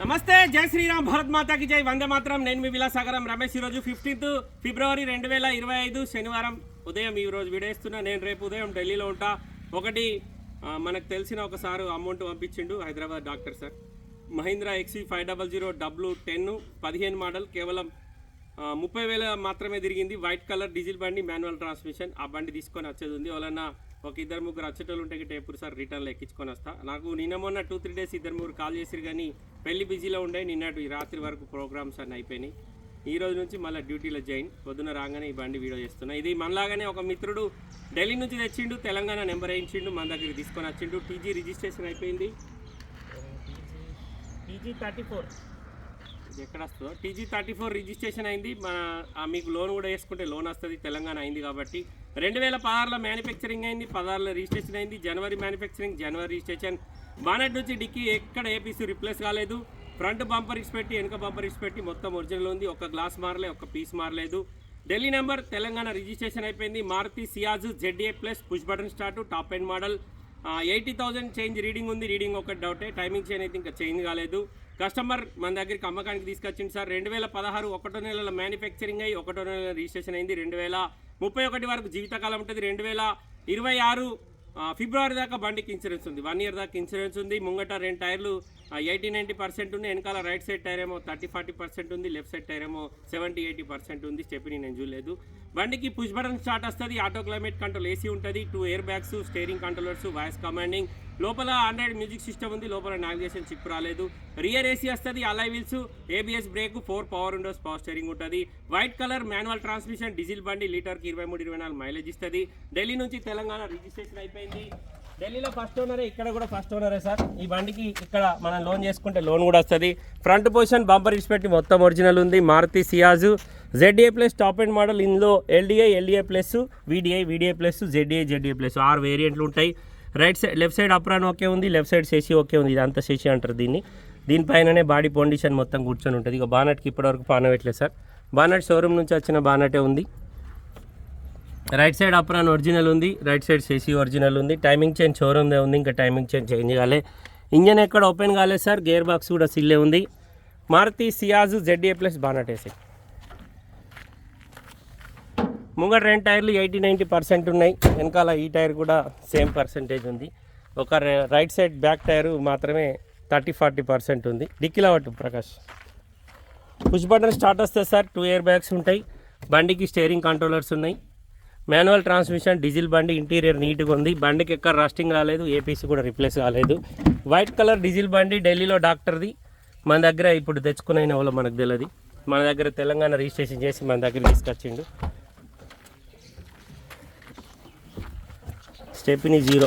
నమస్తే జై శ్రీరామ్ భారత్ మాతాకి జై. వందే మాత్రం. నేను మీ విలాసాగరం రమేష్. ఈరోజు ఫిఫ్టీన్త్ ఫిబ్రవరి రెండు వేల ఇరవై ఐదు శనివారం ఉదయం ఈరోజు విడేస్తున్నా. నేను రేపు ఉదయం ఢిల్లీలో ఉంటా. ఒకటి మనకు తెలిసిన ఒకసారి amount పంపించిండు Hyderabad doctor sir. Mahindra XE five double zero W ten పదిహేను మోడల్ కేవలం ముప్పై వేల మాత్రమే తిరిగింది. వైట్ కలర్ డీజిల్ బండి మాన్యువల్ ట్రాన్స్మిషన్. ఆ బండి తీసుకొని వచ్చేది ఉంది ఎవరన్నా ఒక ఇద్దరు ముగ్గురు వచ్చేటోళ్ళు ఉంటే గిట్ట ఎప్పుడు సార్ రిటర్న్లో ఎక్కించుకొని వస్తా. నాకు నిన్న మొన్న టూ త్రీ డేస్ ఇద్దరు ముగ్గురు కాల్ చేసిరు కానీ పెళ్ళి బిజీలో ఉండే నిన్నటి రాత్రి వరకు ప్రోగ్రామ్స్ అన్నీ అయిపోయినాయి. ఈ రోజు నుంచి మళ్ళీ డ్యూటీలో జాయిన్. పొద్దున రాగానే ఈ బండి వీడియో చేస్తున్నా. ఇది మనలాగానే ఒక మిత్రుడు ఢిల్లీ నుంచి తెచ్చిండు తెలంగాణ నెంబర్ వేయించిండు మన దగ్గరికి తీసుకొని వచ్చిండు. టీజీ రిజిస్ట్రేషన్ అయిపోయింది. TG thirty four. ఇది ఎక్కడ వస్తుందో? టీజీ థర్టీ ఫోర్ రిజిస్ట్రేషన్ అయింది. మన మీకు లోన్ కూడా వేసుకుంటే లోన్ వస్తుంది. తెలంగాణ అయింది కాబట్టి రెండు వేల పదహారులో మ్యానుఫ్యాక్చరింగ్ అయింది పదహారులో రిజిస్ట్రేషన్ అయింది జనవరి మ్యానుఫ్యాక్చరింగ్ జనవరి రిజిస్ట్రేషన్ బానెట్ నుంచి డిక్కీ ఎక్కడ ఏపీసీ రిప్లేస్ కాలేదు. ఫ్రంట్ బంపర్ ఇచ్చి పెట్టి వెనుక బంపర్ ఇచ్చి పెట్టి మొత్తం ఒరిజినల్ ఉంది. ఒక గ్లాస్ మారలే ఒక పీస్ మారలేదు. ఢిల్లీ నెంబర్ తెలంగాణ రిజిస్ట్రేషన్ అయిపోయింది. Maruti Ciaz ZA plus push button start top end model eighty thousand change reading ఉంది. రీడింగ్ ఒక డౌటే టైమింగ్ చేంజ్ అయితే ఇంకా చేంజ్ కాలేదు. కస్టమర్ మన దగ్గరికి అమ్మకానికి తీసుకొచ్చింది సార్. రెండు వేల పదహారు ఒకటో నెలల మ్యానుఫ్యాక్చరింగ్ అయ్యి ఒకటో నెల రిజిస్ట్రేషన్ అయింది. రెండు వేల ముప్పై ఒకటి వరకు జీవితకాలం ఉంటుంది. రెండు వేల ఇరవై ఆరు ఫిబ్రవరి దాకా బండికి ఇన్సూరెన్స్ ఉంది. వన్ ఇయర్ దాకా ఇన్సూరెన్స్ ఉంది. ముంగట రెండు టైర్లు ఎయిటీ నైంటీ పర్సెంట్ ఉంది వెనకాల రైట్ సైడ్ టైర్ ఏమో థర్టీ ఫార్టీ పర్సెంట్ ఉంది. లెఫ్ట్ సైడ్ టైర్ ఏమో సెవెంటీ ఎయిటీ పర్సెంట్ ఉంది. స్టెప్ని నేను చూడలేదు. బండికి పుష్ బటన్ స్టార్ట్ వస్తుంది ఆటో క్లైమేట్ కంట్రోల్ ఏసీ ఉంటుంది two air bags steering controllers voice commanding లోపల ఆండ్రాయిడ్ మ్యూజిక్ సిస్టమ్ ఉంది లోపల నావిగేషన్ చిప్ రాలేదు. రియర్ ఏసీ వస్తుంది alloy wheels ABS brake four power windows power steering ఉంటుంది. White colour manual transmission diesel బండి లీటర్కి ఇరవై మూడు ఇరవై నాలుగు మైలేజ్ ఇస్తుంది. ఢిల్లీ నుంచి తెలంగాణ రిజిస్ట్రేషన్ అయిపోయింది. ఢిల్లీలో ఫస్ట్ ఓనరే ఇక్కడ కూడా ఫస్ట్ ఓనరే సార్. ఈ బండికి ఇక్కడ మనం లోన్ చేసుకుంటే లోన్ కూడా వస్తుంది. ఫ్రంట్ పొజిషన్ బంపర్ ఇచ్చిపెట్టి మొత్తం ఒరిజినల్ ఉంది. Maruti Ciaz. ZA plus top end model ఇందులో LDI LDI plus VDI VDI plus ZA ZA plus ఆరు వేరియంట్లు ఉంటాయి. Right side left side apron okay ఉంది లెఫ్ట్ సైడ్ సేసి ఓకే ఉంది. ఇదంతా సేసి అంటారు దీన్ని. దీనిపైననే బాడీ పొండిషన్ మొత్తం కూర్చొని ఉంటుంది. ఇక బానట్కి ఇప్పటివరకు పానవట్లేదు సార్? బానట్ షోరూమ్ నుంచి వచ్చిన బానటే ఉంది. రైట్ సైడ్ అప్రాన్ ఒరిజినల్ ఉంది. రైట్ సైడ్ సేసీ ఒరిజినల్ ఉంది. టైమింగ్ చేంజ్ షోరూమ్దే ఉంది. ఇంకా టైమింగ్ చేంజ్ చేంజ్ కాలే. ఇంజన్ ఎక్కడ ఓపెన్ కాలేదు సార్. గేర్ బాక్స్ కూడా సిల్లే ఉంది. Maruti Ciaz ZA plus bonnet AC ముంగట రెండు టైర్లు ఎయిటీ నైంటీ పర్సెంట్ ఉన్నాయి. వెనకాల ఈ టైర్ కూడా సేమ్ పర్సెంటేజ్ ఉంది. ఒక రైట్ సైడ్ బ్యాక్ టైర్ మాత్రమే థర్టీ ఫార్టీ పర్సెంట్ ఉంది. డిక్కిలా పట్టు ప్రకాష్. పుష్ బటన్ స్టార్ట్ వస్తే సార్ టూ ఇయర్ బ్యాగ్స్ ఉంటాయి. బండికి స్టేరింగ్ కంట్రోలర్స్ ఉన్నాయి. మాన్యువల్ ట్రాన్స్మిషన్ డీజిల్ బండి ఇంటీరియర్ నీట్గా ఉంది. బండికి ఎక్కడ రస్టింగ్ రాలేదు ఏపీసీ కూడా రిప్లేస్ కాలేదు. వైట్ కలర్ డీజిల్ బండి ఢిల్లీలో డాక్టర్ది. మన దగ్గర ఇప్పుడు తెచ్చుకునే వాళ్ళు మనకు తెలియదు మన దగ్గర తెలంగాణ రిజిస్ట్రేషన్ చేసి మన దగ్గర తీసుకొచ్చిండు. Stepney zero.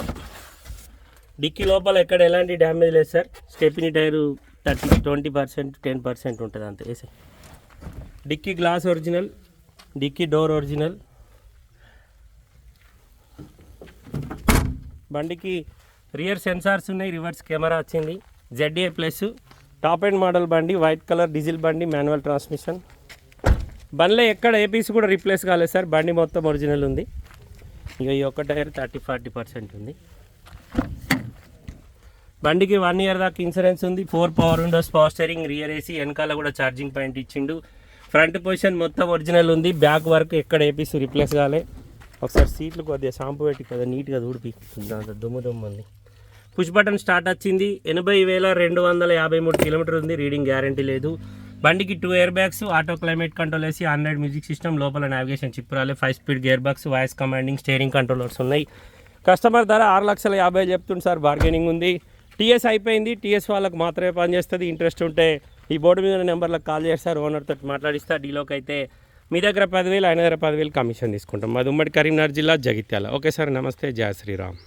డిక్కీ లోపల ఎక్కడ ఎలాంటి డ్యామేజ్ లేదు sir. Stepney tyre thirty twenty percent ten percent ఉంటుంది అంతే. వేసే dickey glass original dickey door original. బండికి రియర్ సెన్సార్స్ ఉన్నాయి రివర్స్ కెమెరా వచ్చింది. ZA plus top end model బండి వైట్ కలర్ డీజిల్ బండి మాన్యువల్ ట్రాన్స్మిషన్. బండిలో ఎక్కడ ఏపీస్ కూడా రీప్లేస్ కాలేదు సార్. బండి మొత్తం ఒరిజినల్ ఉంది. ఇక ఈ ఒక్క టైర్ థర్టీ ఫార్టీ పర్సెంట్ ఉంది. బండికి వన్ ఇయర్ దాకా ఇన్సూరెన్స్ ఉంది. Four power windows power steering rear AC వెనకాల కూడా ఛార్జింగ్ పాయింట్ ఇచ్చిండు. ఫ్రంట్ పొజిషన్ మొత్తం ఒరిజినల్ ఉంది. బ్యాక్ వర్క్ ఎక్కడ ఏపీస్ రిప్లేస్ కాలే. ఒకసారి సీట్లు కొద్దిగా షాంపూ పెట్టి కొద్దిగా నీట్గా ఊడిపి దాంతో దుమ్ము దుమ్ము ఉంది. పుష్ బటన్ స్టార్ట్ వచ్చింది. ఎనభై వేల రెండు వందల యాభై మూడు కిలోమీటర్ ఉంది. రీడింగ్ గ్యారంటీ లేదు. బండికి two air bags auto climate control వేసి ఆండ్రాయిడ్ మ్యూజిక్ సిస్టమ్ లోపల నావిగేషన్ చిప్ రాలే five speed gear box voice commanding steering controllers ఉన్నాయి. కస్టమర్ ధర ఆరు లక్షల యాభై చెప్తుంది సార్ బార్గెనింగ్ ఉంది. టీఎస్ అయిపోయింది టీఎస్ వాళ్ళకి మాత్రమే పనిచేస్తుంది ఇంట్రెస్ట్ ఉంటే ఈ బోర్డు మీద నెంబర్లకు కాల్ చేస్తారు ఓనర్తో మాట్లాడిస్తా డీలోకి అయితే మీ దగ్గర పదివేలు ఆయన దగ్గర పదివేలు కమిషన్ తీసుకుంటాం. మాది ఉమ్మడి కరీంనగర్ జిల్లా జగిత్యాల. ఓకే సార్ నమస్తే జయ శ్రీరామ్.